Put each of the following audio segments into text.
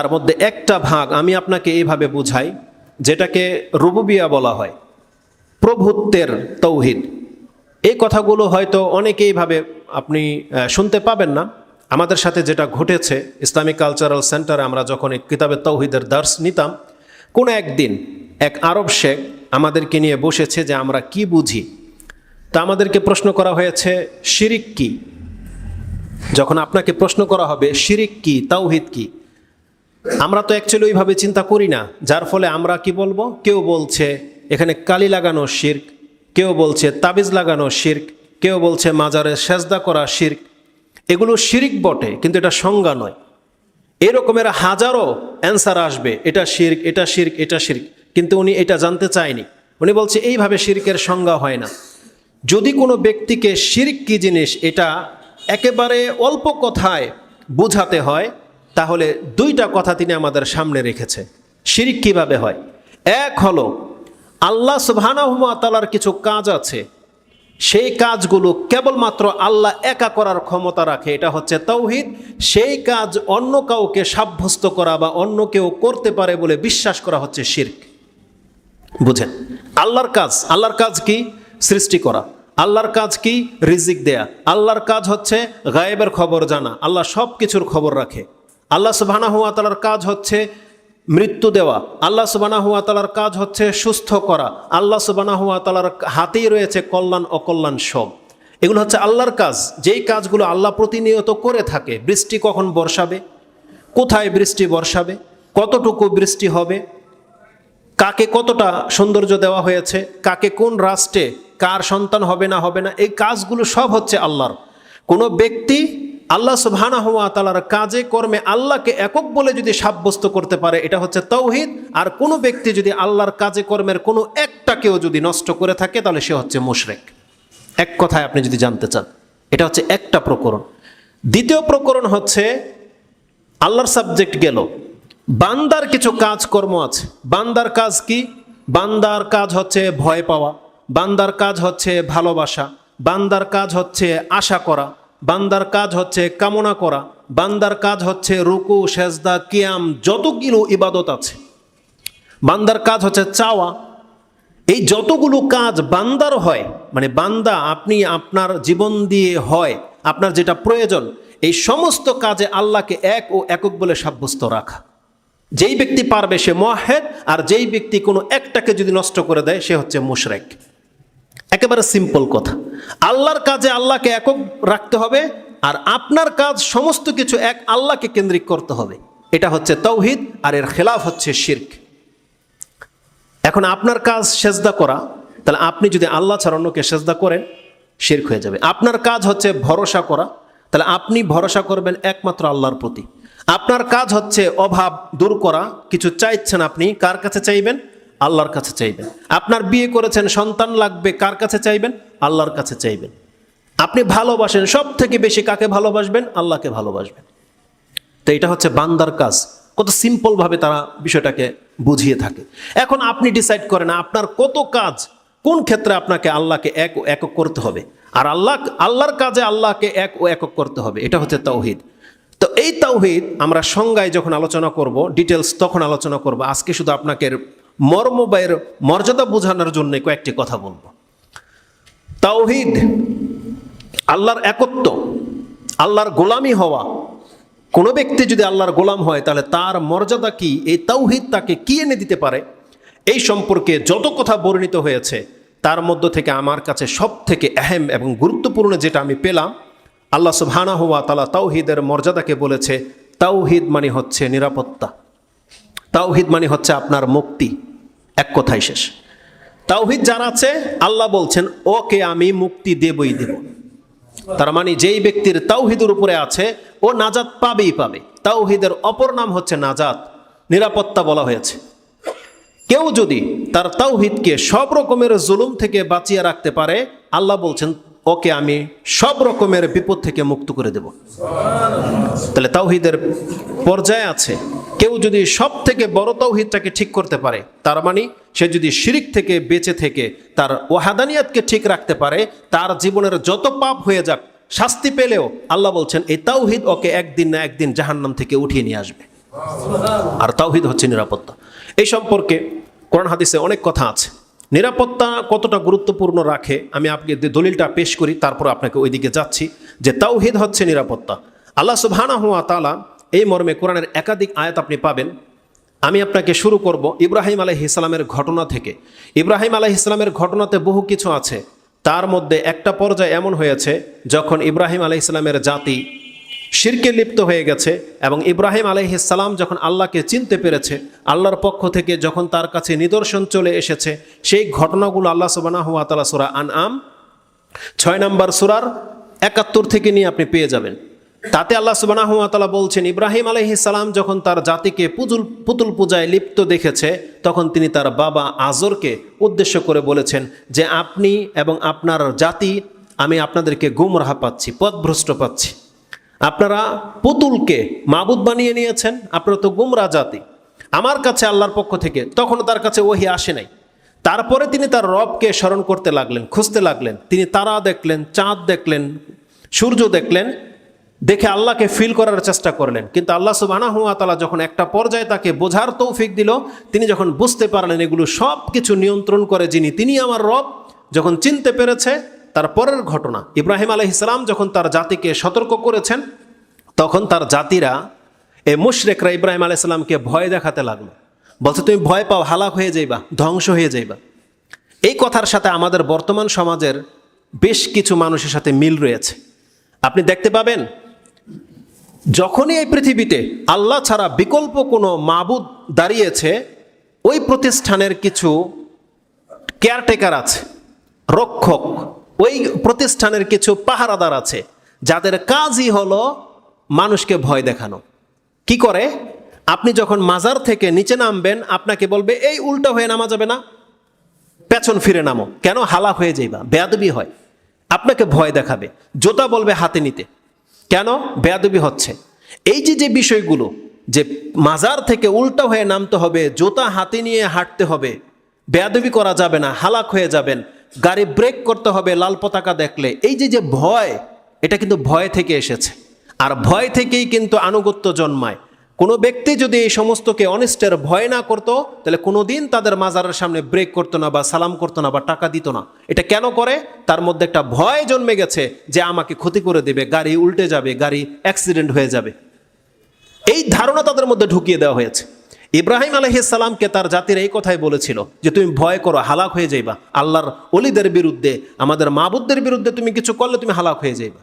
তার মধ্যে একটা ভাগ আমি আপনাকে এইভাবে বুঝাই, যেটাকে রুবুবিয়া বলা হয়, প্রভুত্বের তৌহিদ। এই কথাগুলো হয়তো অনেকেইভাবে আপনি শুনতে পাবেন না। আমাদের সাথে যেটা ঘটেছে, ইসলামিক কালচারাল সেন্টারে আমরা যখন এই কিতাবের তৌহিদের দার্স নিতাম, কোনো একদিন এক আরব শেখ আমাদেরকে নিয়ে বসেছে যে আমরা কি বুঝি? তা আমাদেরকে প্রশ্ন করা হয়েছে, শিরিক কি? যখন আপনাকে প্রশ্ন করা হবে, শিরিক কি তাওহিদ কি? আমরা তো অ্যাকচুয়ালি ওইভাবে চিন্তা করি না, যার ফলে আমরা কি বলব? কেউ বলছে এখানে কালি লাগানো শির্ক, কেউ বলছে তাবিজ লাগানো শির্ক, কেউ বলছে মাজারে সেজদা করা শির্ক। এগুলো শিরিক বটে, কিন্তু এটা সংজ্ঞা নয়। এরকমের হাজারো অ্যান্সার আসবে, এটা শির্ক এটা শির্ক এটা শির্ক, কিন্তু উনি এটা জানতে চায়নি। উনি বলছে এইভাবে শির্কের সংজ্ঞা হয় না। যদি কোনো ব্যক্তিকে শিরিক কি জিনিস, এটা একেবারে অল্প কথায় বোঝাতে হয় তাহলে দুইটা কথা তিনি আমাদের সামনে রেখেছে। শিরিক কীভাবে হয়? এক হলো, আল্লাহ সুবহানাহুমাতালার কিছু কাজ আছে। সেই কাজগুলো কেবলমাত্র আল্লাহ একা করার ক্ষমতা রাখে, এটা হচ্ছে তৌহিদ। সেই কাজ অন্য কাউকে সাব্যস্ত করা বা অন্য কেউ করতে পারে বলে বিশ্বাস করা হচ্ছে শির্ক। বুঝেন? আল্লাহর কাজ আল্লাহর কাজ কি? সৃষ্টি করা। আল্লাহর কাজ কি? রিজিক দেয়া। আল্লাহর কাজ হচ্ছে গায়েবের খবর জানা। আল্লাহ সব কিছুর খবর রাখে। আল্লাহ সুবাহানা হুয়া তালার কাজ হচ্ছে মৃত্যু দেওয়া। আল্লাহ সুবানা হুয়া তালার কাজ হচ্ছে সুস্থ করা। আল্লাহ সুবানা হুয়া তালার হাতেই রয়েছে কল্যাণ অকল্যাণ সব। এগুলো হচ্ছে আল্লাহর কাজ। যেই কাজগুলো আল্লাহ প্রতিনিয়ত করে থাকে, বৃষ্টি কখন বর্ষাবে? কোথায় বৃষ্টি বর্ষাবে? কতটুকু বৃষ্টি হবে? কাকে কতটা সৌন্দর্য দেওয়া হয়েছে? কাকে কোন রাষ্ট্রে কার সন্তান হবে না হবে না? এই কাজগুলো সব হচ্ছে আল্লাহর। কোনো ব্যক্তি আল্লাহ সুবহানা হওয়া তালার কাজে, কর্মে আল্লাহকে একক বলে যদি সাব্যস্ত করতে পারে, এটা হচ্ছে তৌহিদ। আর কোনো ব্যক্তি যদি আল্লাহর কাজে, কর্মের কোনো একটাকেও যদি নষ্ট করে থাকে, তাহলে সে হচ্ছে মুশরেক। এক কথায় আপনি যদি জানতে চান, এটা হচ্ছে একটা প্রকরণ। দ্বিতীয় প্রকরণ হচ্ছে, আল্লাহর সাবজেক্ট গেল। বান্দার কিছু কাজকর্ম আছে। বান্দার কাজ কি? বান্দার কাজ হচ্ছে ভয় পাওয়া। বান্দার কাজ হচ্ছে ভালোবাসা। বান্দার কাজ হচ্ছে আশা করা। বান্দার কাজ হচ্ছে কামনা করা, বান্দার কাজ হচ্ছে রুকু, সেজদা, কিয়াম, যতগুলো ইবাদত আছে। বান্দার কাজ হচ্ছে চাওয়া। এই যতগুলো কাজ বান্দার হয় মানে বান্দা, আপনি, আপনার জীবন দিয়ে হয়, আপনার যেটা প্রয়োজন, এই সমস্ত কাজে আল্লাহকে এক ও একক বলে সাব্যস্ত রাখা। যেই ব্যক্তি পারবে সে মহেদ আর যেই ব্যক্তি কোনো একটাকে যদি নষ্ট করে দেয়, সে হচ্ছে মুশরেক। একেবারে সিম্পল কথা। আল্লাহর কাজে আল্লাহকে একক রাখতে হবে আর আপনার কাজ সমস্ত কিছু এক আল্লাহকে কেন্দ্রিক করতে হবে। এটা হচ্ছে তৌহিদ আর এর খেলাফ হচ্ছে শির্ক। এখন আপনার কাজ সেজদা করা, তাহলে আপনি যদি আল্লাহ ছাড়া অন্যকে সেজদা করেন, শির্ক হয়ে যাবে। আপনার কাজ হচ্ছে ভরসা করা, তাহলে আপনি ভরসা করবেন একমাত্র আল্লাহর প্রতি। আপনার কাজ হচ্ছে অভাব দূর করা, কিছু চাইছেন আপনি, কার কাছে চাইবেন? আল্লাহর কাছে চাইবেন। আপনার বিয়ে করেছেন, সন্তান লাগবে, কার কাছে চাইবেন? আল্লাহর কাছে চাইবেন। আপনি ভালোবাসেন সব থেকে বেশি কাকে ভালোবাসবেন? আল্লাহকে ভালোবাসবেন। তো এটা হচ্ছে বান্দার কাজ। কত সিম্পলভাবে তারা বিষয়টাকে বুঝিয়ে থাকে। এখন আপনি ডিসাইড করেন আপনার কত কাজ, কোন ক্ষেত্রে আপনাকে আল্লাহকে এক ও একক করতে হবে। আর আল্লাহ, আল্লাহর কাজে আল্লাহকে এক ও একক করতে হবে। এটা হচ্ছে তাওহিদ। তো এই তাওহিদ আমরা সংজ্ঞায় যখন আলোচনা করব ডিটেলস তখন আলোচনা করব। আজকে শুধু আপনাকে মর্ম বা মর্যাদা বোঝানোর জন্য কয়েকটি কথা বলব। তাওহিদ, আল্লাহর একত্ব, আল্লাহর গোলামি হওয়া। কোনো ব্যক্তি যদি আল্লাহর গোলাম হয়, তাহলে তার মর্যাদা কি, এই তাওহিদ তাকে কি এনে দিতে পারে? এই সম্পর্কে যত কথা বর্ণিত হয়েছে, তার মধ্য থেকে আমার কাছে সব থেকে আহেম এবং গুরুত্বপূর্ণ যেটা আমি পেলাম, আল্লাহ সুবহানা হওয়া তালা তাওহিদের মর্যাদাকে বলেছে, তাওহিদ মানে হচ্ছে নিরাপত্তা। তাওহিদ মানে হচ্ছে আপনার মুক্তি। এক কথাই শেষ। তাওহিদ যার আছে, আল্লাহ বলছেন, ওকে আমি মুক্তি দেবই দেব। তার মানে যেই ব্যক্তির তাওহিদের উপরে আছে, ও নাজাত পাবেই পাবে। তাওহিদের অপর নাম হচ্ছে নাজাত। নিরাপত্তা বলা হয়েছে। কেউ যদি তার তাওহিদকে সব রকমের জুলুম থেকে বাঁচিয়ে রাখতে পারে, আল্লাহ বলছেন, ওকে আমি সব রকমের বিপদ থেকে মুক্ত করে দেব। তাহলে তাওহিদের পর্যায়ে আছে। কেউ যদি সব থেকে বড় তাওহিদটাকে ঠিক করতে পারে, তার মানে সে যদি শিরিক থেকে বেঁচে থেকে তার ওয়াহাদানিয়াতকে ঠিক রাখতে পারে, তার জীবনের যত পাপ হয়ে যাক, শাস্তি পেলেও আল্লাহ বলছেন, এই তাওহিদ ওকে একদিন না একদিন জাহান্নাম থেকে উঠিয়ে নিয়ে আসবে। আর তাওহিদ হচ্ছে নিরাপত্তা। এই সম্পর্কে কোরআন হাদিসে অনেক কথা আছে। নিরাপত্তা কতটা গুরুত্বপূর্ণ রাখে, আমি আপনাকে দলিলটা পেশ করি, তারপর আপনাকে ওইদিকে যাচ্ছি যে তাওহিদ হচ্ছে নিরাপত্তা। আল্লাহ সুবহানা হুয়া তালা এই মর্মে কোরআনের একাধিক আয়াত আপনি পাবেন। আমি আপনাকে শুরু করব ইব্রাহিম আলহ ইসলামের ঘটনা থেকে। ইব্রাহিম আলহ ইসলামের ঘটনাতে বহু কিছু আছে। তার মধ্যে একটা পর্যায়ে এমন হয়েছে, যখন ইব্রাহিম আলহ ইসলামের জাতি শিরকে লিপ্ত হয়ে গেছে এবং ইব্রাহিম আলহিসাল্লাম যখন আল্লাহকে চিনতে পেরেছে, আল্লাহর পক্ষ থেকে যখন তার কাছে নিদর্শন চলে এসেছে, সেই ঘটনাগুলো আল্লাহ সুবানা হুয়া তালা সুরা আন আম ছয় নম্বর সুরার একাত্তর থেকে নিয়ে আপনি পেয়ে যাবেন। তাতে আল্লাহ সুবানা হুয়া বলছেন, ইব্রাহিম আলহিসাল্লাম যখন তার জাতিকে পুতুল পুতুল পূজায় লিপ্ত দেখেছে, তখন তিনি তার বাবা আজরকে উদ্দেশ্য করে বলেছেন যে, আপনি এবং আপনার জাতি, আমি আপনাদেরকে গুমরাহা পাচ্ছি, পথভ্রষ্ট পাচ্ছি। আপনারা পুতুলকে মাবুদ বানিয়ে নিয়েছেন, আপনারা তো গুমরা জাতি। আমার কাছে আল্লাহর পক্ষ থেকে তখনও তার কাছে ওহি আসে নাই। তারপরে তিনি তার রবকে স্মরণ করতে লাগলেন, খুঁজতে লাগলেন। তিনি তারা দেখলেন, চাঁদ দেখলেন, সূর্য দেখলেন দেখে আল্লাহকে ফিল করার চেষ্টা করলেন। কিন্তু আল্লাহ সুবানা হুয়া তালা যখন একটা পর্যায়ে তাকে বোঝার তৌফিক দিল, তিনি যখন বুঝতে পারলেন এগুলো সব কিছু নিয়ন্ত্রণ করে যিনি, তিনি আমার রব, যখন চিনতে পেরেছে তার পরের ঘটনা। ইব্রাহিম আলহ ইসলাম যখন তার জাতিকে সতর্ক করেছেন, তখন তার জাতিরা, এ মুশরেকরা ইব্রাহিম আলাহ ইসলামকে ভয় দেখাতে লাগল। বলছে, তুমি ভয় পাও, হালাক হয়ে যাইবা, ধ্বংস হয়ে যাইবা। এই কথার সাথে আমাদের বর্তমান সমাজের বেশ কিছু মানুষের সাথে মিল রয়েছে। আপনি দেখতে পাবেন যখনই এই পৃথিবীতে আল্লাহ ছাড়া বিকল্প কোনো মাবুদ দাঁড়িয়েছে, ওই প্রতিষ্ঠানের কিছু কেয়ারটেকার আছে, রক্ষক, ওই প্রতিষ্ঠানের কিছু পাহারাদার আছে, যাদের কাজই হলো মানুষকে ভয় দেখানো। কি করে? আপনি যখন মাজার থেকে নিচে নামবেন, আপনাকে বলবে, এই উল্টো হয়ে নামা যাবে না, পেছন ফিরে নামো। কেন? হালা হয়ে যাইবা, বেয়াদবি হয়। আপনাকে ভয় দেখাবে, জোতা বলবে হাতে নিতে। কেন? বেয়াদবি হচ্ছে। এই যে যে বিষয়গুলো, যে মাজার থেকে উল্টা হয়ে নামতে হবে, জোতা হাতে নিয়ে হাঁটতে হবে, বেয়াদবি করা যাবে না, হালাক হয়ে যাবেন, গাড়ি ব্রেক করতে হবে, লাল পতাকা দেখলে, এই যে যে ভয়, এটা কিন্তু ভয় থেকে এসেছে। আর ভয় থেকেই কিন্তু আনুগত্য জন্মায়। কোনো ব্যক্তি যদি এই সমস্তকে অনিষ্টের ভয় না করতো, তাহলে কোনোদিন তাদের মাজারের সামনে ব্রেক করতো না বা সালাম করতো না বা টাকা দিত না। এটা কেন করে? তার মধ্যে একটা ভয় জন্মে গেছে যে আমাকে ক্ষতি করে দেবে, গাড়ি উল্টে যাবে, গাড়ি অ্যাক্সিডেন্ট হয়ে যাবে। এই ধারণা তাদের মধ্যে ঢুকিয়ে দেওয়া হয়েছে। ইব্রাহিম আলহিসাল্লামকে তার জাতির এই কথাই বলেছিল যে, তুমি ভয় করো, হালাক হয়ে যাইবা। আল্লাহর অলিদের বিরুদ্ধে, আমাদের মাবুদদের বিরুদ্ধে তুমি কিছু করলে তুমি হালাক হয়ে যাইবা।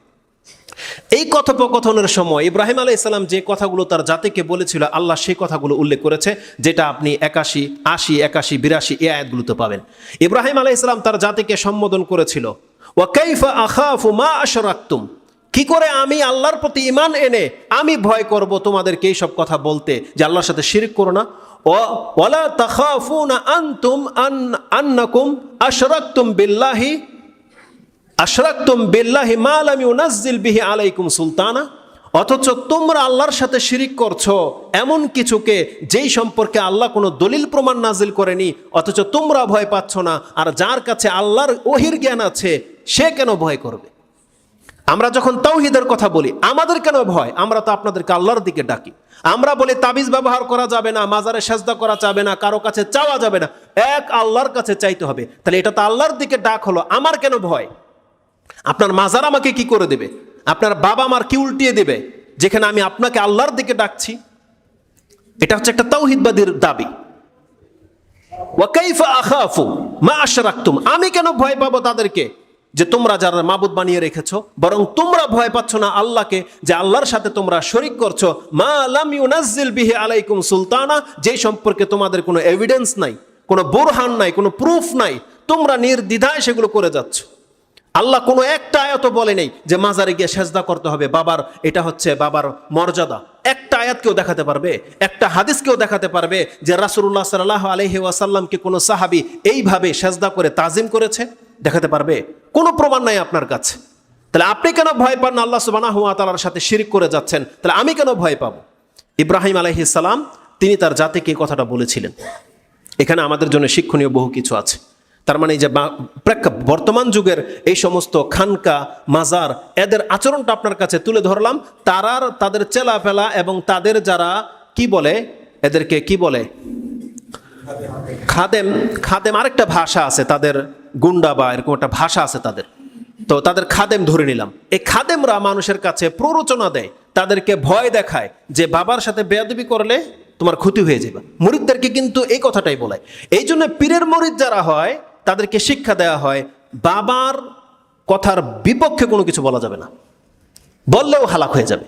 এই কথোপকথনের সময় ইব্রাহিম আলাই ইসলাম যে কথাগুলো তার জাতিকে বলেছিল, আল্লাহ সেই কথাগুলো উল্লেখ করেছে, যেটা আপনি একাশি, আশি, একাশি, বিরাশি এ আয়াতগুলোতে পাবেন। ইব্রাহিম আলাই ইসলাম তার জাতিকে সম্বোধন করেছিল ওয়াকাইফা আখাফু মা আশরাকতুম? কি করে আমি আল্লাহর প্রতি ইমান এনে আমি ভয় করব তোমাদেরকে এই সব কথা বলতে যে আল্লাহর সাথে শিরিক করো না? ও ওয়ালা তাখাফুনা আনতুম আন, আন্নাকুম আশরাকতুম বিল্লাহি আশরাকতুম বিল্লাহি মা লাম ইউনাজ্জিল বিহি আলাইকুম সুলতানা, অথচ তোমরা আল্লাহর সাথে শিরিক করছ এমন কিছুকে যেই সম্পর্কে আল্লাহ কোনো দলিল প্রমাণ নাজিল করেনি, অথচ তোমরা ভয় পাচ্ছ না, আর যার কাছে আল্লাহর ওহির জ্ঞান আছে, সে কেন ভয় করবে? আমরা যখন তাওহিদের কথা বলি, আমাদের কেন ভয়? আমরা তো আপনাদেরকে আল্লাহর দিকে ডাকি। আমরা বলি, তাবিজ ব্যবহার করা যাবে না, মাজারে সেজদা করা যাবে না, কারও কাছে চাওয়া যাবে না। এক আল্লাহর কাছে চাইতে হবে। তাহলে এটা তো আল্লাহর দিকে ডাক হলো, আমার কেন ভয়? আপনার মাজার আমাকে কি করে দেবে? আপনার বাবা আমার কি উল্টিয়ে দেবে? যেখানে আমি আপনাকে আল্লাহর দিকে ডাকছি। এটা হচ্ছে একটা তাওহিদবাদীর দাবি। ওয়াকাইফা মা আমি কেন ভয় পাবো তাদেরকে? যে তোমরা যারা মাবুদ বানিয়ে রেখেছো, বরং তোমরা ভয় পাচ্ছ না আল্লাহকে, যে আল্লাহর সাথে তোমরা শরিক করছ। মা আলাইকুম সুলতানা। যে সম্পর্কে তোমাদের কোনো এভিডেন্স নাই, কোনো বোরহান নাই, কোনো প্রুফ নাই, তোমরা নির্দ্বিধায় সেগুলো করে যাচ্ছ। আল্লাহ কোনো একটা আয়াত বলে নেই যে মাজারে গিয়ে সেজদা করতে হবে। বাবার এটা হচ্ছে বাবার মর্যাদা। একটা আয়াত কেউ দেখাতে পারবে, একটা হাদিস কেউ দেখাতে পারবে যে রাসুল্লাহ সাল্লাহ আলহি ওয়াসাল্লামকে কোনো সাহাবি এইভাবে সেজদা করে তাজিম করেছে? দেখাতে পারবে। কোনো প্রমাণ নাই আপনার কাছে। তাহলে আপনি কেন ভয় পান আল্লাহ সুবানা হুয়া তালার সাথে শিরিক করে যাচ্ছেন? তাহলে আমি কেন ভয় পাবো? ইব্রাহিম আলহিসাল্লাম তিনি তার জাতিকে কথাটা বলেছিলেন। এখানে আমাদের জন্য শিক্ষণীয় বহু কিছু আছে। তার মানে এই যে বর্তমান যুগের এই সমস্ত খানকা, মাজার, এদের আচরণটা আপনার কাছে তুলে ধরলাম। তারার তাদের চেলা ফেলা এবং তাদের যারা, কি বলে, এদেরকে কি বলে? খাদেম খাদেম আরেকটা ভাষা আছে তাদের গুন্ডা বা এরকম একটা ভাষা আছে তাদের। তো তাদের খাদেম ধরে নিলাম। এই খাদেমরা মানুষের কাছে প্ররোচনা দেয়, তাদেরকে ভয় দেখায় যে বাবার সাথে বেয়াদবি করলে তোমার ক্ষতি হয়ে যাবে। মুরিদদেরকে কিন্তু এই কথাটাই বলে। এই জন্য পীরের মরিদ যারা হয় তাদেরকে শিক্ষা দেওয়া হয়, বাবার কথার বিপক্ষে কোনো কিছু বলা যাবে না। বললেও হালাক হয়ে যাবে,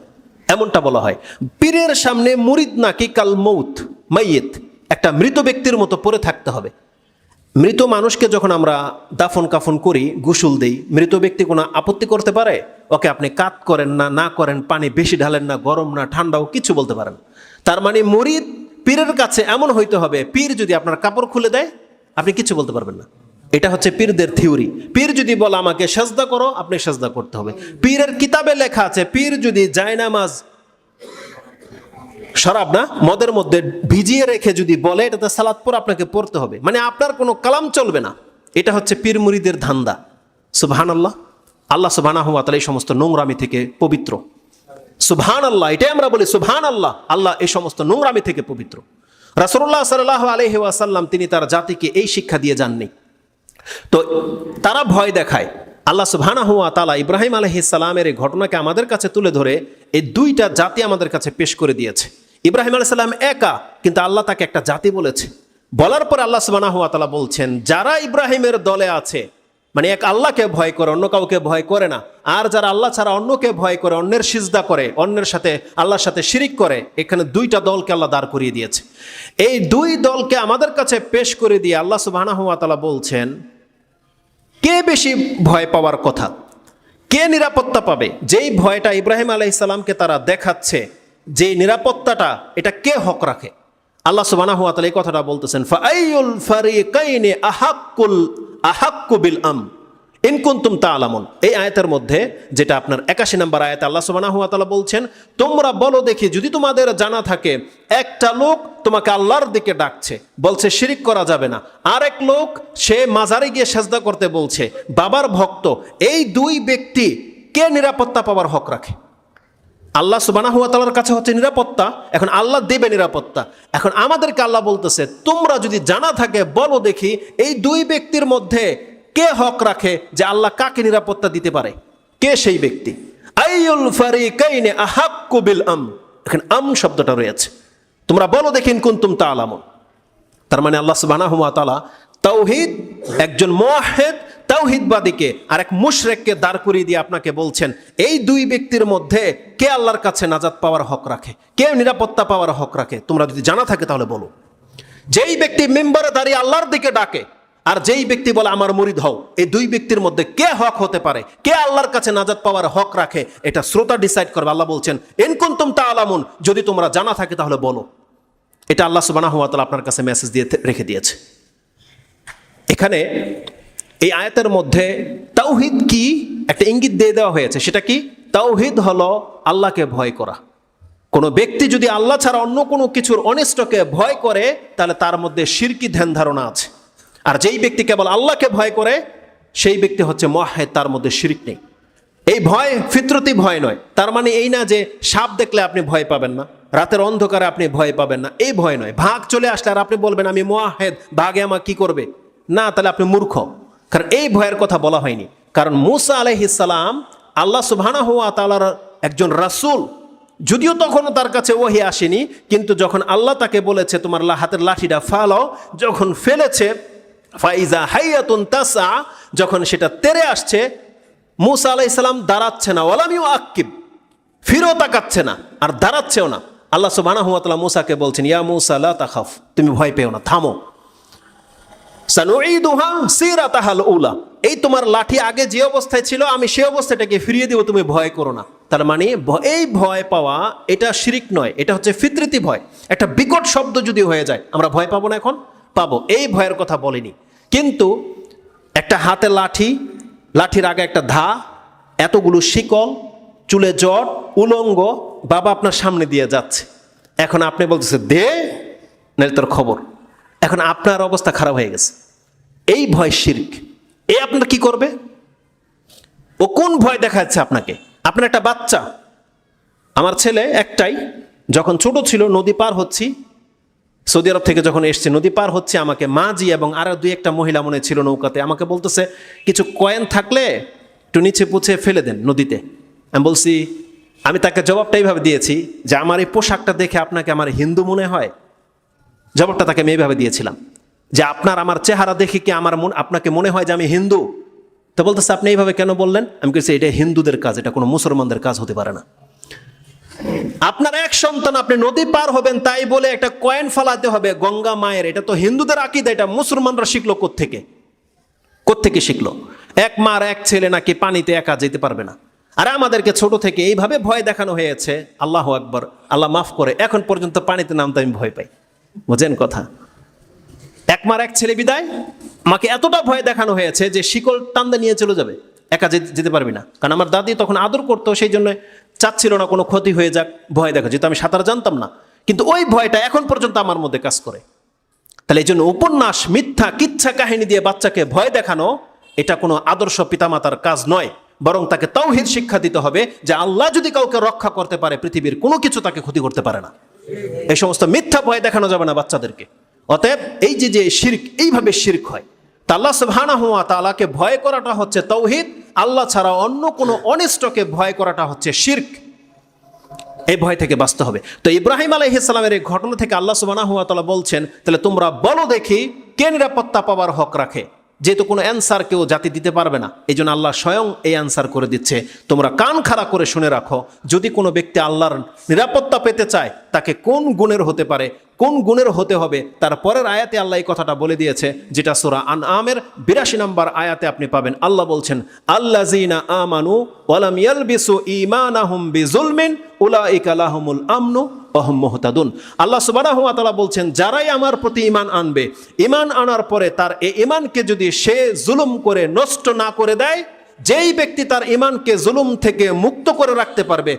এমনটা বলা হয়। পীরের সামনে মুরিদ নাকি কাল মৌত, মাইয়েত, একটা মৃত ব্যক্তির মতো পড়ে থাকতে হবে। মৃত মানুষকে যখন আমরা দাফন কাফন করি, গোসল দিই, মৃত ব্যক্তি কোনো আপত্তি করতে পারে? ওকে আপনি কাত করেন না না করেন, পানি বেশি ঢালেন না, গরম না, ঠান্ডাও কিছু বলতে পারেন। তার মানে মরিদ পীরের কাছে এমন হইতে হবে, পীর যদি আপনার কাপড় খুলে দেয়, আপনি কিছু বলতে পারবেন না। এটা হচ্ছে পীরদের থিওরি। পীর যদি বলে আমাকে সাজদা করো, আপনি সাজদা করতে হবে। পীরের কিতাবে লেখা আছে, পীর যদি জায়নামাজ, শরাব না, মদের মধ্যে ভিজিয়ে রেখে যদি বলে, এটাতে সালাদ পর আপনাকে পড়তে হবে। মানে আপনার কোনো কালাম চলবে না। এটা হচ্ছে পীর মুরিদের ধান্দা। সুবহান আল্লাহ আল্লাহ সুবহান এই সমস্ত নোংরামি থেকে পবিত্র। সুবহান আল্লাহ এটাই আমরা বলি সুবহান আল্লাহ আল্লাহ এই সমস্ত নোংরামি থেকে পবিত্র। রাসুল্লাহ সাল্লাহ আলহি ওয়াসাল্লাম, তিনি তার জাতিকে এই শিক্ষা দিয়ে যাননি। তো তারা ভয় দেখায়। আল্লাহ সুবহানা তালা ইব্রাহিম আলহিসাল্লামের এই ঘটনাকে আমাদের কাছে তুলে ধরে এই দুইটা জাতি আমাদের কাছে পেশ করে দিয়েছে। ইব্রাহিম আলাইসাল্লাম একা, কিন্তু আল্লাহ তাকে একটা জাতি বলেছে। বলার পর আল্লাহ সুবহানা হুয়া তালা বলছেন, যারা ইব্রাহিমের দলে আছে মানে এক আল্লাহকে ভয় করে, অন্য কাউকে ভয় করে না। আর যারা আল্লাহ ছাড়া অন্যকে ভয় করে, অন্যের সিজদা করে, অন্যের সাথে, আল্লাহর সাথে শিরিক করে, এখানে দুইটা দলকে আল্লাহ দাঁড় করিয়ে দিয়েছে। এই দুই দলকে আমাদের কাছে পেশ করে দিয়ে আল্লাহ সুবাহ বলছেন কে বেশি ভয় পাওয়ার কথা? কে নিরাপত্তা পাবে? যেই ভয়টা ইব্রাহিম আলাইসাল্লামকে তারা দেখাচ্ছে যে নিরাপত্তাটা, এটা কে হক রাখে? আল্লাহ সুবানা হাত এই কথাটা বলতেছেন ফাআইয়ুল ফারিকাইনি আহাক্কুল, আহাক্কু বিল আম ইন কুনতুম তাআলামুন। এই আয়াতের মধ্যে যেটা আপনার একাশি নম্বর আয়াতে আল্লাহ সুবহানাহু ওয়া তাআলা বলছেন, তোমরা বলো দেখি, যদি তোমাদের জানা থাকে, একটা লোক তোমাকে আল্লাহর দিকে ডাকছে, বলছে শিরিক করা যাবে না। আরেক লোক, সে মাজারে গিয়ে সেজদা করতে বলছে, বাবার ভক্ত, এই দুই ব্যক্তি কে নিরাপত্তা পাওয়ার হক রাখে? আল্লাহ সুবানা হুয়া তালার কাছে হচ্ছে নিরাপত্তা, এখন আল্লাহ দেবে নিরাপত্তা। এখন আমাদেরকে আল্লাহ বলতেছে, তোমরা যদি জানা থাকে, বলো দেখি, এই দুই ব্যক্তির মধ্যে কে হক রাখে যে আল্লাহ কাকে নিরাপত্তা দিতে পারে? কে সেই ব্যক্তি? আইউল ফারিকাইনে আহাক্কু আম এখন আম শব্দটা রয়েছে। তোমরা বলো দেখিন কুন্তুম তা আলামন তার মানে আল্লাহ সুবহানাহু ওয়া তাআলা তাওহীদ, একজন মুওয়াহহিদ, তাওহীদবাদীকে আর এক মুশরিককে দাঁড় করিয়ে দিয়ে আপনাকে বলছেন, এই দুই ব্যক্তির মধ্যে কে আল্লাহর কাছে নাজাত পাওয়ার হক রাখে? কে নিরাপত্তা পাওয়ার হক রাখে? তোমরা যদি জানা থাকে তাহলে বলো। যেই ব্যক্তি মেম্বারে দাঁড়িয়ে আল্লাহর দিকে ডাকে আর যেই ব্যক্তি বলে আমার মুরিদ হও, এই দুই ব্যক্তির মধ্যে কে হক হতে পারে? কে আল্লাহর কাছে নাজাদ পাওয়ার হক রাখে? এটা শ্রোতা ডিসাইড করবে। আল্লাহ বলছেন এনকুন্তম তা আলামুন যদি তোমরা জানা থাকে তাহলে বলো। এটা আল্লাহ সুবানা তালা আপনার কাছে মেসেজ দিয়ে রেখে দিয়েছে। এখানে এই আয়াতের মধ্যে তাওহিদ কি? একটা ইঙ্গিত দিয়ে দেওয়া হয়েছে। সেটা কি? তাওহিদ হলো আল্লাহকে ভয় করা। কোনো ব্যক্তি যদি আল্লাহ ছাড়া অন্য কোনো কিছুর অনিষ্টকে ভয় করে, তাহলে তার মধ্যে শিরকি ধ্যান ধারণা আছে। আর যেই ব্যক্তি কেবল আল্লাহকে ভয় করে, সেই ব্যক্তি হচ্ছে মহাহেদ তার মধ্যে শিরিক নেই। এই ভয় ফিতরতি ভয় নয়। তার মানে এই না যে সাপ দেখলে আপনি ভয় পাবেন না, রাতের অন্ধকারে আপনি ভয় পাবেন না, এই ভয় নয়। ভাগ চলে আসলে আর আপনি বলবেন, আমি মোয়াহেদ ভাগে আমার কি করবে? না, তাহলে আপনি মূর্খ। কারণ এই ভয়ের কথা বলা হয়নি। কারণ মুসা আলহিসাল্লাম আল্লাহ সুবহানা হুয়া তালার একজন রাসূল। যদিও তখনও তার কাছে ওহি আসেনি, কিন্তু যখন আল্লাহ তাকে বলেছে, তোমার হাতের লাঠিটা ফালাও, যখন ফেলেছে ফাইজা হাইয়াতুন তাসা যখন সেটা তেরে আসছে, মুসা আলাইসাল্লাম দাঁড়াচ্ছে না। ওয়ালামিও আক্কিব ফিরেও তাকাচ্ছে না, আর দাঁড়াচ্ছেও না। আল্লাহ সুবহানাহু ওয়া মুসাকে বলছেন, ইয়া মুসা, লা তাখাফ, তুমি ভয় পেও না, থামো। সানুঈদুহা সিরাতাহাল উলা, এই তোমার লাঠি আগে যে অবস্থায় ছিল, আমি সেই অবস্থাটাকে ফিরিয়ে দেবো, তুমি ভয় করো না। তার মানে এই ভয় পাওয়া, এটা শিরিক নয়, এটা হচ্ছে ফিতৃতি ভয়। একটা বিকট শব্দ যদি হয়ে যায়, আমরা ভয় পাবো না এখন? পাবো। এই ভয়ের কথা বলিনি। কিন্তু একটা হাতে লাঠি, লাঠির আগে একটা ধা, এতগুলো শিকল, চুলে জট উলঙ্গ, বাবা আপনার সামনে দিয়ে যাচ্ছে। এখন আপনি বলতেছে দে, নাহলে তোর খবর। এখন আপনার অবস্থা খারাপ হয়ে গেছে। এই ভয় শির্ক। এ আপনার কি করবে? ও কোন ভয় দেখাচ্ছে আপনাকে? আপনার একটা বাচ্চা। আমার ছেলে একটাই, যখন ছোট ছিল, নদী পার হচ্ছি সৌদি আরব থেকে যখন এসছে, নদী পার হচ্ছে আমাকে মাঝি এবং আরও দুই একটা মহিলা মনে ছিল নৌকাতে। আমাকে বলতেছে, কিছু কয়েন থাকলে একটু নিচে পুছে ফেলে দেন নদীতে। আমি বলছি, আমি তাকে জবাবটা এইভাবে দিয়েছি যে আমার এই পোশাকটা দেখে আপনাকে আমার হিন্দু মনে হয়? জবাবটা তাকে আমি এইভাবে দিয়েছিলাম যে, আপনার আমার চেহারা দেখে কি আমার মন, আপনাকে মনে হয় যে আমি হিন্দু? তো বলতেছে, আপনি এইভাবে কেন বললেন? আমি বলছি, এটা হিন্দুদের কাজ, এটা কোনো মুসলমানদের কাজ হতে পারে না। আপনার এক সন্তান, আপনি নদী পার হবেন, তাই বলে একটা কয়েন ফালাতে হবে গঙ্গা মায়ের। এটা তো হিন্দুদের আকিদা, এটা মুসলমানরা শিখলো কোত্থেকে? কোত্থেকে শিখলো? এক মার এক ছেলে নাকি পানিতে একা যেতে পারবে না। আর আমাদেরকে ছোট থেকে এইভাবে ভয় দেখানো হয়েছে। আল্লাহ আকবর, আল্লাহ মাফ করে, এখন পর্যন্ত পানিতে নামতে আমি ভয় পাই। বুঝেন কথা? এক মার এক ছেলে বিদায়? আমাকে এতটা ভয় দেখানো হয়েছে যে শিকল টান্দা নিয়ে চলে যাবে। একা যেতে পারবি না। কারণ আমার দাদি তখন আদর করতো, সেই জন্য চাচ্ছিল না কোনো ক্ষতি হয়ে যাক, ভয় দেখা। যেহেতু আমি সাঁতার জানতাম না। কিন্তু ওই ভয়টা এখন পর্যন্ত আমার মধ্যে কাজ করে। তাহলে এই জন্য উপন্যাস, মিথ্যা, কিচ্ছা কাহিনী দিয়ে বাচ্চাকে ভয় দেখানো, এটা কোনো আদর্শ পিতামাতার কাজ নয়। বরং তাকে তৌহিদ শিক্ষা দিতে হবে যে আল্লাহ যদি কাউকে রক্ষা করতে পারে, পৃথিবীর কোনো কিছু তাকে ক্ষতি করতে পারে না। এই সমস্ত মিথ্যা ভয় দেখানো যাবে না বাচ্চাদেরকে। অতএব এই যে যে শির্ক, এইভাবে শির্ক হয়। তা আল্লাহ সুবহানাহু ওয়া তাআলাকে ভয় করাটা হচ্ছে তৌহিদ, আল্লাহ ছাড়া অন্য কোনো অনিষ্টকে ভয় করাটা হচ্ছে শির্ক। এই ভয় থেকে বাঁচতে হবে। তো ইব্রাহিম আলাইহিসসালামের এই ঘটনা থেকে আল্লাহ সুবহানাহু ওয়া তাআলা বলছেন, তাহলে তোমরা বলো দেখি কে নিরাপত্তা পাওয়ার হক রাখে? যেহেতু কোনো অ্যান্সার কেউ জাতি দিতে পারবে না এই জন্য আল্লাহ স্বয়ং এই অ্যান্সার করে দিচ্ছে। তোমরা কান খাড়া করে শুনে রাখো, যদি কোনো ব্যক্তি আল্লাহর নিরাপত্তা পেতে চায়, তাকে কোন গুণের হতে পারে? কোন গুণের হতে হবে? তার পরের আয়াতে আল্লাহ এই কথাটা বলে দিয়েছে, যেটা সোরা আন আমের বিরাশি নম্বর আয়াতে আপনি পাবেন। আল্লাহ বলছেন আল্লাহ জিনা আমানু ওয়ালাম ইয়ালবিসু ঈমানাহুম বিজুলমিন উলাইকা লাহুমুল আমনু অহম মোহতাদুন। আল্লাহ সুবাহ বলছেন, যারাই আমার প্রতি ইমান আনবে ইমান আনার পরে তার এই ইমানকে যদি সে জুলুম করে নষ্ট না করে দেয়, যেই ব্যক্তি তার ইমানকে জুলুম থেকে মুক্ত করে রাখতে পারবে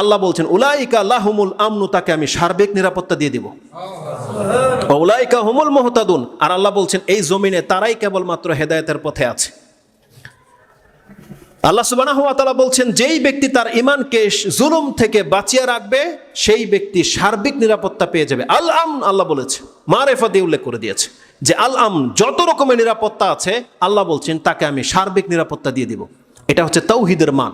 আল্লাহ বলছেন উলাইকা লাহুমুল আমনু তাকে আমি সার্বিক নিরাপত্তা দিয়ে দিব। উলাইকা হুমুল মোহতাদুন। আর আল্লাহ বলছেন এই জমিনে তারাই কেবলমাত্র হেদায়তের পথে আছে। আল্লাহ তাআলা বলছেন যেই ব্যক্তি তার ইমানকে জুলুম থেকে বাঁচিয়ে রাখবে সেই ব্যক্তি সার্বিক নিরাপত্তা পেয়ে যাবে। আল আম আল্লাহ বলেছে মারেফা দিয়ে উল্লেখ করে দিয়েছে যে আল আম যত রকমের নিরাপত্তা আছে আল্লাহ বলছেন তাকে আমি সার্বিক নিরাপত্তা দিয়ে দিব। এটা হচ্ছে তৌহিদের মান।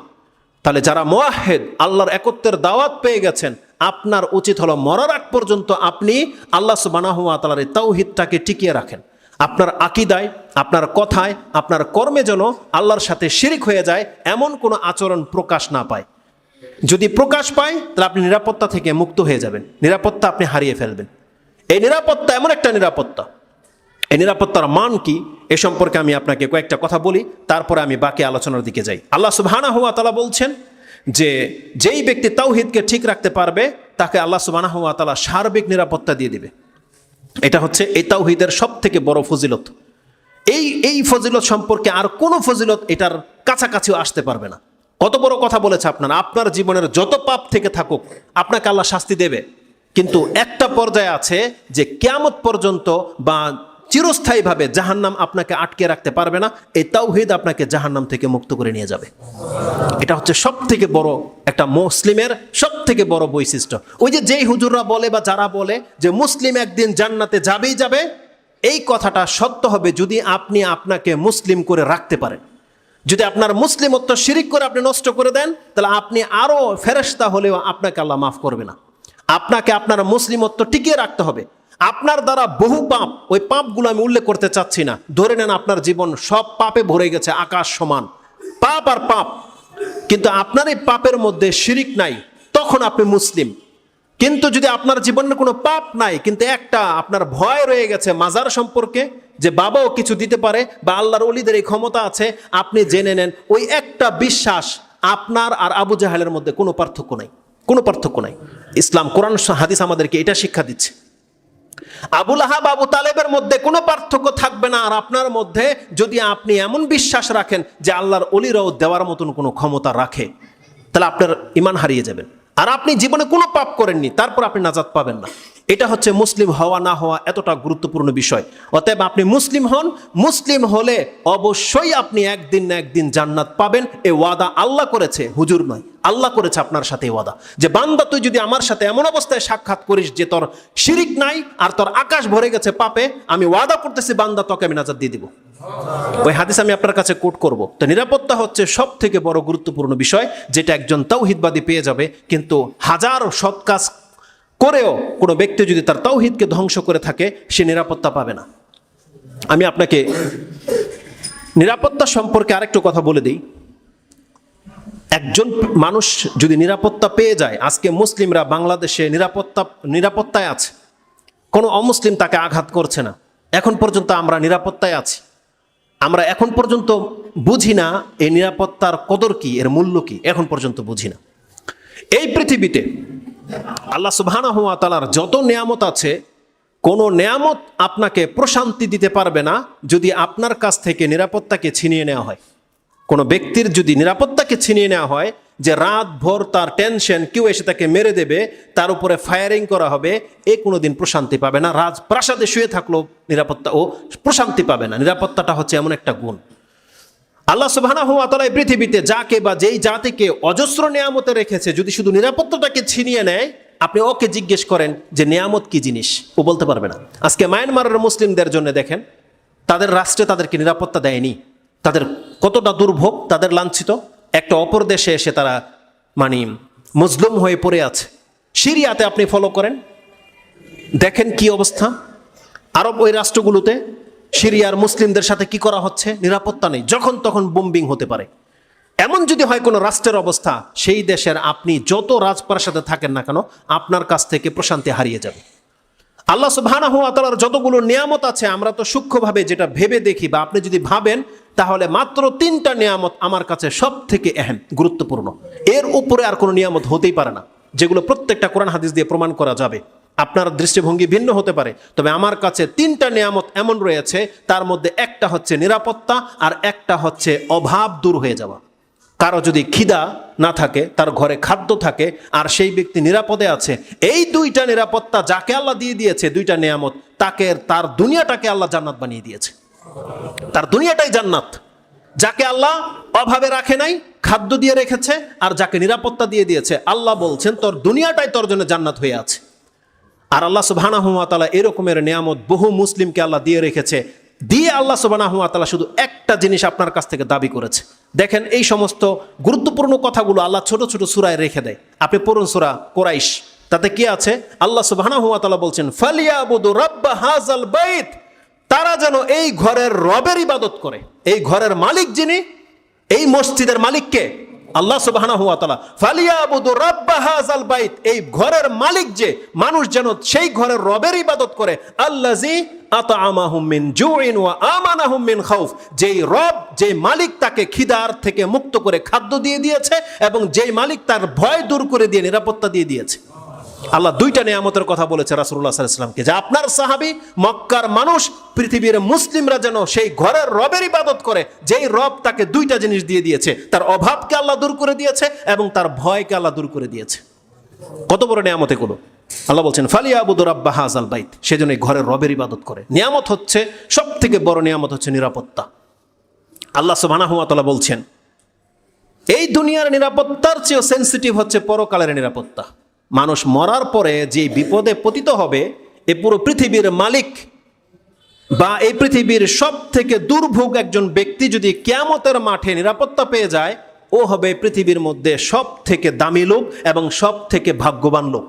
তাহলে যারা মোয়াহেদ আল্লাহর একত্বের দাওয়াত পেয়ে গেছেন, আপনার উচিত হলো মরার আগ পর্যন্ত আপনি আল্লাহ সুবানাহ তালার এই তৌহিদটাকে টিকিয়ে রাখেন। আপনার আকিদায়, আপনার কথায়, আপনার কর্মে যেন আল্লাহর সাথে শিরিক হয়ে যায়, এমন কোনো আচরণ প্রকাশ না পায়। যদি প্রকাশ পায়, তাহলে আপনি নিরাপত্তা থেকে মুক্ত হয়ে যাবেন। নিরাপত্তা আপনি হারিয়ে ফেলবেন। এই নিরাপত্তা এমন একটা নিরাপত্তা। এই নিরাপত্তার মান কি? এ সম্পর্কে আমি আপনাকে কয়েকটা কথা বলি, তারপরে আমি বাকি আলোচনার দিকে যাই। আল্লাহ সুবহানা হুয়া তালা বলছেন যে, যেই ব্যক্তি তাওহিদকে ঠিক রাখতে পারবে, তাকে আল্লাহ সুবহানা হুয়া তালা সার্বিক নিরাপত্তা দিয়ে দিবে। এটা হচ্ছে এই তাওহিদের সব থেকে বড় ফজিলত। এই এই ফজিলত সম্পর্কে আর কোনো ফজিলত এটার কাছাকাছিও আসতে পারবে না। কত বড় কথা বলেছে আপনারা, আপনার জীবনের যত পাপ থেকে থাকুক, আপনাকে আল্লাহ শাস্তি দেবে। কিন্তু একটা পর্যায়ে আছে যে, কেয়ামত পর্যন্ত বা চিরস্থায়ীভাবে জাহান্নাম আপনাকে আটকে রাখতে পারবে না, এই তাওহিদ আপনাকে জাহান্নাম থেকে মুক্ত করে নিয়ে যাবে। এটা হচ্ছে সব থেকে বড় একটা মুসলিমের সব থেকে বড় বৈশিষ্ট্য। ওই যে যেই হুজুররা বলে বা যারা বলে যে মুসলিম একদিন জান্নাতে যাবেই যাবে, এই কথাটা সত্য হবে যদি আপনি আপনাকে মুসলিম করে রাখতে পারেন। যদি আপনার মুসলিমত্ব শিরিক করে আপনি নষ্ট করে দেন, তাহলে আপনি আরও ফেরেস্তা হলেও আপনাকে আল্লাহ মাফ করবে না। আপনাকে আপনার মুসলিমত্ব টিকিয়ে রাখতে হবে। আপনার দ্বারা বহু পাপ, ওই পাপগুলো আমি উল্লেখ করতে চাচ্ছি না। ধরে নেন আপনার জীবন সব পাপে ভরে গেছে, আকাশ সমান। পাপ আর পাপ। কিন্তু আপনার এই পাপের মধ্যে শিরিক নাই, তখন আপনি মুসলিম। কিন্তু যদি আপনার জীবনের কোনো পাপ নাই, কিন্তু একটা আপনার ভয় রয়ে গেছে মাজার সম্পর্কে, যে বাবাও কিছু দিতে পারে বা আল্লাহর অলিদের এই ক্ষমতা আছে, আপনি জেনে নেন, ওই একটা বিশ্বাস আপনার আর আবু জাহালের মধ্যে কোনো পার্থক্য নাই। কোনো পার্থক্য নাই। ইসলাম, কোরআন, হাদিস আমাদেরকে এটা শিক্ষা দিচ্ছে। আবুল আহাব, আবু তালেবের মধ্যে কোনো পার্থক্য থাকবে না। আর আপনার মধ্যে যদি আপনি এমন বিশ্বাস রাখেন যে আল্লাহর অলিরাও দেওয়ার মতন কোনো ক্ষমতা রাখে, তাহলে আপনার ইমান হারিয়ে যাবেন। আর আপনি জীবনে কোনো পাপ করেননি, তারপর আপনি নাজাত পাবেন না। এটা হচ্ছে মুসলিম হওয়া না হওয়া এতটা গুরুত্বপূর্ণ বিষয়। অতএব আপনি মুসলিম হন, মুসলিম হলে অবশ্যই আপনি একদিন না একদিন জান্নাত পাবেন। এ ওয়াদা আল্লাহ করেছে, হুজুর নয়, আল্লাহ করেছে আপনার সাথে ওয়াদা। যে বান্দা তুই যদি আমার সাথে এমন অবস্থায় সাক্ষাৎ করিস যে তোর শিরিক নাই আর তোর আকাশ ভরে গেছে পাপে, আমি ওয়াদা করতেছি, বান্দা তোকে আমি নাজাত দিয়ে দিব। ওই হাদিস আমি আপনার কাছে কোট করব। তো নিরাপত্তা হচ্ছে সব থেকে বড় গুরুত্বপূর্ণ বিষয়, যেটা একজন তাওহিদবাদী পেয়ে যাবে, কিন্তু হাজার সৎ কাজ করেও কোনো ব্যক্তি যদি তার তাওহিদকে ধ্বংস করে থাকে, সে নিরাপত্তা পাবে না। আমি আপনাকে নিরাপত্তা সম্পর্কে আরেকটু কথা বলে দিই। একজন মানুষ যদি নিরাপত্তা পেয়ে যায়, আজকে মুসলিমরা বাংলাদেশে নিরাপত্তা, নিরাপত্তায় আছে। কোনো অমুসলিম তাকে আঘাত করছে না। এখন পর্যন্ত আমরা নিরাপত্তায় আছি। আমরা এখন পর্যন্ত বুঝি না এই নিরাপত্তার কদর কি, এর মূল্য কি, এখন পর্যন্ত বুঝি না। এই পৃথিবীতে আল্লাহ ওয়া তাআলার যত নিয়ামত আছে, কোনো নিয়ামত আপনাকে প্রশান্তি দিতে পারবে না যদি আপনার কাছ থেকে নিরাপত্তাকে ছিনিয়ে নেওয়া হয়। কোনো ব্যক্তির যদি নিরাপত্তাকে ছিনিয়ে নেওয়া হয় যে রাত ভোর তার টেনশন কেউ এসে তাকে মেরে দেবে, তার উপরে ফায়ারিং করা হবে, এ কোনোদিন প্রশান্তি পাবে না। রাজ প্রাসাদে শুয়ে থাকলেও নিরাপত্তা ও প্রশান্তি পাবে না। নিরাপত্তাটা হচ্ছে এমন একটা গুণ। আল্লাহ সুবহানাহু ওয়া তাআলা এই পৃথিবীতে যাকে বা যেই জাতিকে অজস্র নিয়ামতে রেখেছে, যদি শুধু নিরাপত্তাটাকে ছিনিয়ে নেয়, আপনি ওকে জিজ্ঞেস করেন যে নিয়ামত কি জিনিস? ও বলতে পারবে না। আজকে মায়ানমারের মুসলিমদের জন্য দেখেন, তাদের রাষ্ট্রে তাদেরকে নিরাপত্তা দেয়নি। তাদের কতটা দুর্ভোগ, তাদের লাঞ্ছিত। একটা অপর দেশে এসে তারা মানে মজলুম হয়ে পড়ে আছে। সিরিয়াতে আপনি ফলো করেন? দেখেন কি অবস্থা। আরব ওই রাষ্ট্রগুলোতে সিরিয়ার মুসলিমদের সাথে কি করা হচ্ছে? নিরাপত্তা নেই। যখন তখন বোম্বিং হতে পারে। এমন যদি হয় কোনো রাষ্ট্রের অবস্থা, সেই দেশের আপনি যত রাজপ্রাসাদে থাকেন না কেন, আপনার কাছ থেকে প্রশান্তি হারিয়ে যাবে। আল্লাহ সুবহানাহু ওয়া তাআলার যতগুলো নিয়ামত আছে, আমরা তো সূক্ষ্মভাবে যেটা ভেবে দেখি বা আপনি যদি ভাবেন, তাহলে মাত্র তিনটা নিয়ামত আমার কাছে সব থেকে এহেম গুরুত্বপূর্ণ। এর উপরে আর কোনো নিয়ামত হতেই পারে না, যেগুলো প্রত্যেকটা কোরআন হাদিস দিয়ে প্রমাণ করা যাবে। আপনার দৃষ্টিভঙ্গি ভিন্ন হতে পারে, তবে আমার কাছে তিনটা নিয়ামত এমন রয়েছে, তার মধ্যে একটা হচ্ছে নিরাপত্তা আর একটা হচ্ছে অভাব দূর হয়ে যাওয়া। কারও যদি খিদা না থাকে, তার ঘরে খাদ্য থাকে, আর সেই ব্যক্তি নিরাপদে আছে, এই দুইটা নিরাপত্তা যাকে আল্লাহ দিয়ে দিয়েছে, দুইটা নিয়ামত, তাকে তার দুনিয়াটাকে আল্লাহ জান্নাত বানিয়ে দিয়েছে। তার দুনিয়াটাই জান্নাত। যাকে আল্লাহ অভাবে রাখে নাই, খাদ্য দিয়ে রেখেছে, আর যাকে নিরাপত্তা দিয়ে দিয়েছে, আল্লাহ বলছেন, তোর দুনিয়াটাই তোর জন্য জান্নাত হয়ে আছে। আর আল্লাহ সুবহানাহু ওয়া তাআলা এরকমের নিয়ামত বহু মুসলিমকে আল্লাহ দিয়ে রেখেছে দিয়ে আল্লাহ তাআলা শুধু একটা জিনিস আপনার কাছ থেকে দাবি করেছে। দেখেন, এই সমস্ত গুরুত্বপূর্ণ কথাগুলো আল্লাহ ছোট ছোট সুরায় রেখে দেয়। আপনি পড়ুন সুরা কোরাইশ। তাতে কি আছে? আল্লাহ সুবহানাহু ওয়া তাআলা বলছেন, ফালিয়াবুদু রাব্বা হাযাল বাইত। তারা যেন এই ঘরের রবের ইবাদত করে। এই ঘরের মালিক যিনি, এই মসজিদের মালিককে আল্লাহ সুবাহানা হুয়া তালা ফালিয়াবুদু রাব্বা হাজাল বাইত, এই ঘরের মালিক যে, মানুষ যেন সেই ঘরের রবের ইবাদত করে আল্লাজি আতআমাহুম মিন জুইন ওয়া আমানাহুম মিন খাউফ, যেই রব, যেই মালিক তাকে খিদার থেকে মুক্ত করে খাদ্য দিয়ে দিয়েছে এবং যেই মালিক তার ভয় দূর করে দিয়ে নিরাপত্তা দিয়ে দিয়েছে। আল্লাহ দুইটা নিয়ামতের কথা বলেছে রাসুল্লাহ সাল্লামকে যে আপনার সাহাবি মক্কার মানুষ, পৃথিবীর মুসলিমরা যেন সেই ঘরের রবের ইবাদত করে, যেই রব তাকে দুইটা জিনিস দিয়ে দিয়েছে, তার অভাবকে আল্লাহ দূর করে দিয়েছে এবং তার ভয়কে আল্লাহ দূর করে দিয়েছে। কত বড় নিয়ামত এগুলো? আল্লাহ বলছেন ফালিয়া আবুদুর আব্বা হাজাল বাইত সেজন্য এই ঘরের রবের ইবাদত করে। নিয়ামত হচ্ছে সব থেকে বড় নিয়ামত হচ্ছে নিরাপত্তা। আল্লাহ সুবাহ বলছেন, এই দুনিয়ার নিরাপত্তার চেয়েও সেন্সিটিভ হচ্ছে পরকালের নিরাপত্তা। মানুষ মরার পরে যে বিপদে পতিত হবে, এ পুরো পৃথিবীর মালিক বা এই পৃথিবীর সব থেকে দুর্ভোগ একজন ব্যক্তি যদি কেয়ামতের মাঠে নিরাপত্তা পেয়ে যায়, ও হবে পৃথিবীর মধ্যে সব থেকে দামি লোক এবং সব থেকে ভাগ্যবান লোক।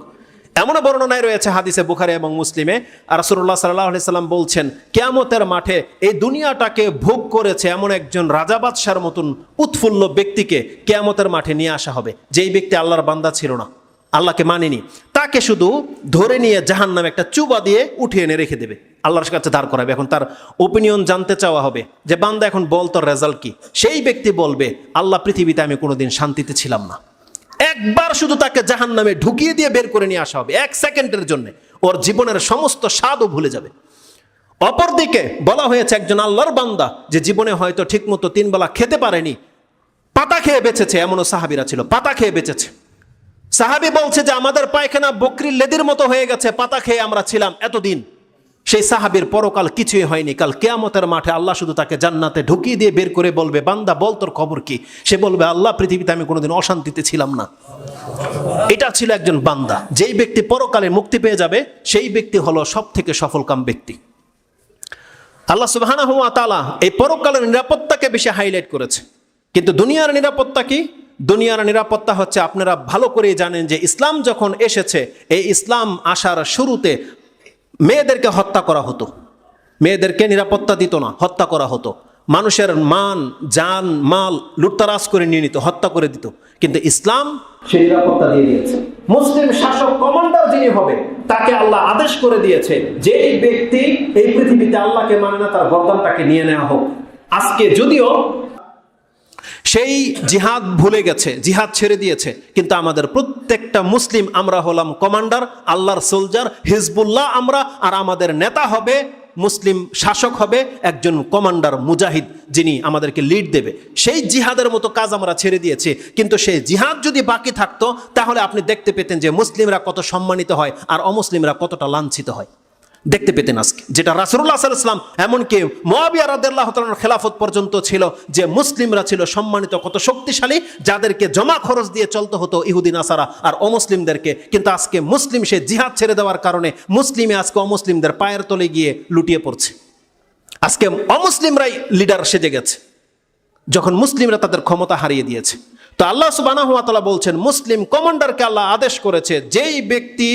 এমন বর্ণনায় রয়েছে হাদিসে বুখারে এবং মুসলিমে। আর রাসূলুল্লাহ সাল্লাহ সাল্লাম বলছেন, কেয়ামতের মাঠে এই দুনিয়াটাকে ভোগ করেছে এমন একজন রাজা বাদশার মতন উৎফুল্ল ব্যক্তিকে কেয়ামতের মাঠে নিয়ে আসা হবে। যেই ব্যক্তি আল্লাহর বান্দা ছিল না। আল্লাহকে মানেনি। তাকে শুধু ধরে নিয়ে জাহান নামে একটা চুবা দিয়ে উঠিয়ে এনে রেখে দেবে। আল্লাহর কাছে দাঁড় করাবে। এখন তার ওপিনিয়ন জানতে চাওয়া হবে যে, বান্দা, এখন বল তোর রেজাল্ট কি? সেই ব্যক্তি বলবে, আল্লাহ, পৃথিবীতে আমি কোনোদিন শান্তিতে ছিলাম না। একবার শুধু তাকে জাহান নামে ঢুকিয়ে দিয়ে বের করে নিয়ে আসা হবে, এক সেকেন্ডের জন্য। ওর জীবনের সমস্ত স্বাদও ভুলে যাবে। অপরদিকে বলা হয়েছে একজন আল্লাহর বান্দা যে, জীবনে হয়তো ঠিকমতো তিন বেলা খেতে পারেনি, পাতা খেয়ে বেঁচেছে, এমনও সাহাবিরা ছিল, পাতা খেয়ে বেঁচেছে। সাহাবি বলছে যে আমাদের পায়খানা বকরির লেদির মতো হয়ে গেছে, পাতা খেয়ে আমরা ছিলাম এতদিন। সেই সাহাবির পরকাল কিছুই হয়নি। কাল কেয়ামতের মাঠে আল্লাহ শুধু তাকে জান্নাতে ঢুকিয়ে দিয়ে বের করে বলবে, বান্দা, বল তোর খবর কি? সে বলবে, আল্লাহ, পৃথিবীতে আমি কোনোদিন অশান্তিতে ছিলাম না। এটা ছিল একজন বান্দা। যেই ব্যক্তি পরকালে মুক্তি পেয়ে যাবে, সেই ব্যক্তি হলো সব থেকে সফলকাম ব্যক্তি। আল্লাহ সুবাহানা হুয়া তালা এই পরকালের নিরাপত্তাকে বেশি হাইলাইট করেছে। কিন্তু দুনিয়ার নিরাপত্তা কি? দুনিয়ার নিরাপত্তা হচ্ছে আপনারা ভালো করে জানেন যে ইসলাম যখন এসেছে, এই ইসলাম আসার শুরুতে মেয়েদেরকে হত্যা করা হতো। মেয়েদেরকে নিরাপত্তা দিত না, হত্যা করা হতো। মানুষের মান, জান, মাল লুটতারাজ করে নিয়ে নিত, হত্যা করে দিত। কিন্তু ইসলাম সে নিরাপত্তা দিয়ে দিয়েছে। মুসলিম শাসক কমান্ডার যিনি হবে, তাকে আল্লাহ আদেশ করে দিয়েছে যে এই ব্যক্তি এই পৃথিবীতে আল্লাহকে মানে না, তার গর্দান তাকে নিয়ে নেওয়া হোক। আজকে যদিও সেই জিহাদ ভুলে গেছে, জিহাদ ছেড়ে দিয়েছে। কিন্তু আমাদের প্রত্যেকটা মুসলিম আমরা হলাম কমান্ডার, আল্লাহর সোলজার, হিজবুল্লাহ আমরা, আর আমাদের নেতা হবে, মুসলিম শাসক হবে একজন কমান্ডার মুজাহিদ, যিনি আমাদেরকে লিড দেবে। সেই জিহাদের মতো কাজ আমরা ছেড়ে দিয়েছি। কিন্তু সেই জিহাদ যদি বাকি থাকতো, তাহলে আপনি দেখতে পেতেন যে মুসলিমরা কত সম্মানিত হয়, আর অমুসলিমরা কতটা লাঞ্ছিত হয়। দেখতে পেতেন আজকে। যেটা রাসুল্লাহ সাল্লাম এমনকি মোয়াবিয়া রাদেল্লাহ তালার খেলাফত পর্যন্ত ছিল যে মুসলিমরা ছিল সম্মানিত, কত শক্তিশালী, যাদেরকে জমা খরচ দিয়ে চলতে হতো ইহুদিন আসারা আর অমুসলিমদেরকে। কিন্তু আজকে মুসলিম সে জিহাদ ছেড়ে দেওয়ার কারণে মুসলিমে আজকে অমুসলিমদের পায়ের তলে গিয়ে লুটিয়ে পড়ছে। আজকে অমুসলিমরাই লিডার সেজে গেছে, যখন মুসলিমরা তাদের ক্ষমতা হারিয়ে দিয়েছে। তো আল্লাহ সুবানা সুবাহ বলছেন, মুসলিম কমান্ডারকে আল্লাহ আদেশ করেছে, যেই ব্যক্তি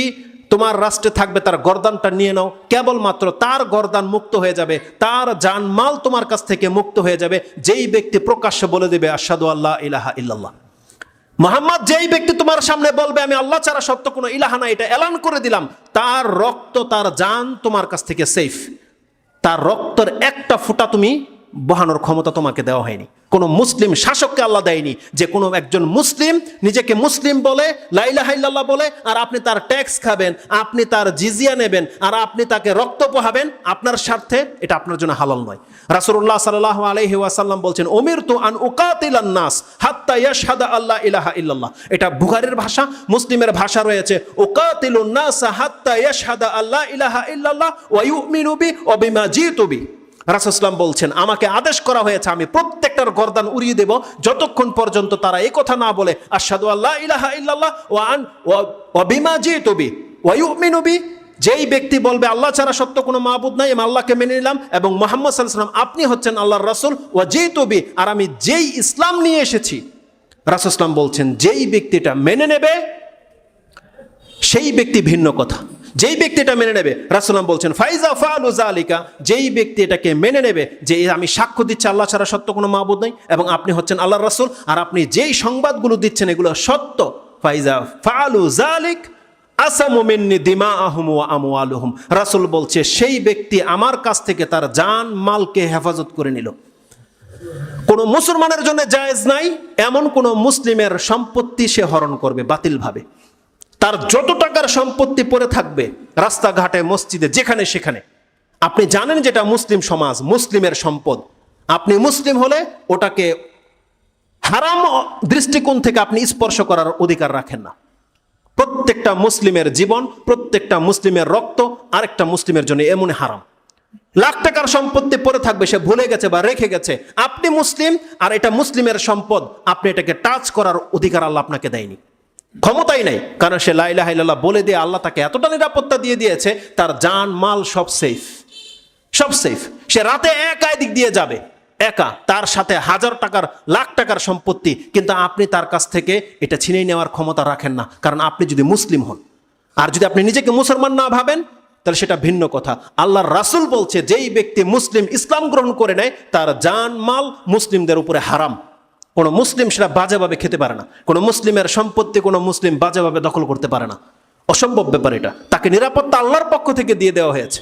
তোমার রাষ্ট্রে থাকবে তার গরদানটা নিয়ে নাও। কেবলমাত্র তার গরদান মুক্ত হয়ে যাবে। তার জানমাল তোমার কাছ থেকে মুক্ত হয়ে যাবে। যেই ব্যক্তি প্রকাশ্যে বলে দেবে আসাদু আল্লাহ ইলাহা ইল্লাল্লাহ। মোহাম্মদ, যেই ব্যক্তি তোমার সামনে বলবে, আমি আল্লাহ ছাড়া সত্য কোনো ইলাহা না এটা এলান করে দিলাম। তার রক্ত, তার জান তোমার কাছ থেকে সেফ তার রক্তের একটা ফুটা তুমি বহানোর ক্ষমতা তোমাকে দেওয়া হয়নি। কোনো মুসলিম শাসককে আল্লাহ দেয়নি যে কোনো একজন মুসলিম নিজেকে মুসলিম বলে লাইলা হাইল্লাহ বলে, আর আপনি তার ট্যাক্স খাবেন, আপনি তার জিজিয়া নেবেন, আর আপনি তাকে রক্ত পোহাবেন, আপনার স্বার্থে এটা আপনার জন্য হালাল নয়। রাসুল্লাহ সাল্লাহ আলহি ওয়াসাল্লাম বলছেন ওমির তো আন উকাতিল নাস হাত্তা ইয়াশহাদা আল্লাহ ইলাহা ইল্লাল্লাহ। এটা বুখারের ভাষা, মুসলিমের ভাষা রয়েছে উকাতিল নাস হাত্তা ইয়াশহাদা আল্লাহ ইলাহা ইল্লাল্লাহ ওয়া ইউমিনু বি ওয়া বিমা জিতু বি। রাসুসলাম বলছেন, আমাকে আদেশ করা হয়েছে, আমি প্রত্যেকটার গরদান উড়িয়ে দেব। যতক্ষণ পর্যন্ত তারা এই কথা না বলে আসাদু আল্লাহ ইলাহা ইল্লাল্লাহ ওয়ান অবিমা জি তবি ওয়ুমিনবি যেই ব্যক্তি বলবে, আল্লাহ ছাড়া সত্য কোনো মাহবুদ নাই, আমি আল্লাহকে মেনে নিলাম এবং মোহাম্মদ সাল্লাম আপনি হচ্ছেন আল্লাহর রাসুল ও জি তবি আর আমি যেই ইসলাম নিয়ে এসেছি রাসুসলাম বলছেন, যেই ব্যক্তিটা মেনে নেবে, সেই ব্যক্তি ভিন্ন কথা। যেই ব্যক্তি এটা মেনে নেবে রাসুলাম বলছেন, ফাইজা ফালুজা আলিকা যেই ব্যক্তি এটাকে মেনে নেবে যে আমি সাক্ষ্য দিচ্ছি আল্লাহ ছাড়া সত্য কোনো মাহবুদ নেই এবং আপনি হচ্ছেন আল্লাহ রাসুল, আর আপনি যেই সংবাদগুলো দিচ্ছেন এগুলো সত্য। ফাইজা ফালু জালিক আসামুমিন্নি দিমা আহম আমু আলুহম রাসুল বলছে, সেই ব্যক্তি আমার কাছ থেকে তার জান, মালকে হেফাজত করে নিল। কোনো মুসলমানের জন্য জায়েজ নাই, এমন কোনো মুসলিমের সম্পত্তি সে হরণ করবে বাতিলভাবে তার যত টাকার সম্পত্তি পড়ে থাকবে, রাস্তাঘাটে, মসজিদে, যেখানে সেখানে। আপনি জানেন যেটা মুসলিম সমাজ, মুসলিমের সম্পদ। আপনি মুসলিম হলে ওটাকে হারাম দৃষ্টিকোণ থেকে আপনি স্পর্শ করার অধিকার রাখেন না। প্রত্যেকটা মুসলিমের জীবন, প্রত্যেকটা মুসলিমের রক্ত, আরেকটা মুসলিমের জন্য এমন হারাম। লাখ টাকার সম্পত্তি পড়ে থাকবে, সে ভুলে গেছে বা রেখে গেছে। আপনি মুসলিম, আর এটা মুসলিমের সম্পদ, আপনি এটাকে টাচ করার অধিকার আল্লাহ আপনাকে দেয়নি। ক্ষমতাই নাই। কারণ সে লাইলা হাইল্লাহ বলে দিয়ে আল্লাহ তাকে এতটা নিরাপত্তা দিয়ে দিয়েছে, তার জান, মাল সব সেফ সব সেফ সে রাতে একাই দিক দিয়ে যাবে। একা। তার সাথে হাজার টাকার, লাখ টাকার সম্পত্তি। কিন্তু আপনি তার কাছ থেকে এটা ছিনিয়ে নেওয়ার ক্ষমতা রাখেন না। কারণ আপনি যদি মুসলিম হন, আর যদি আপনি নিজেকে মুসলমান না ভাবেন, তাহলে সেটা ভিন্ন কথা। আল্লাহর রাসুল বলছে, যেই ব্যক্তি মুসলিম ইসলাম গ্রহণ করে নেয়, তার জান, মাল মুসলিমদের উপরে হারাম। কোনো মুসলিম সেটা বাজেভাবে খেতে পারে না। কোনো মুসলিমের সম্পত্তি কোনো মুসলিম বাজেভাবে দখল করতে পারে না। অসম্ভব ব্যাপার এটা। তাকে নিরাপত্তা আল্লাহর পক্ষ থেকে দিয়ে দেওয়া হয়েছে।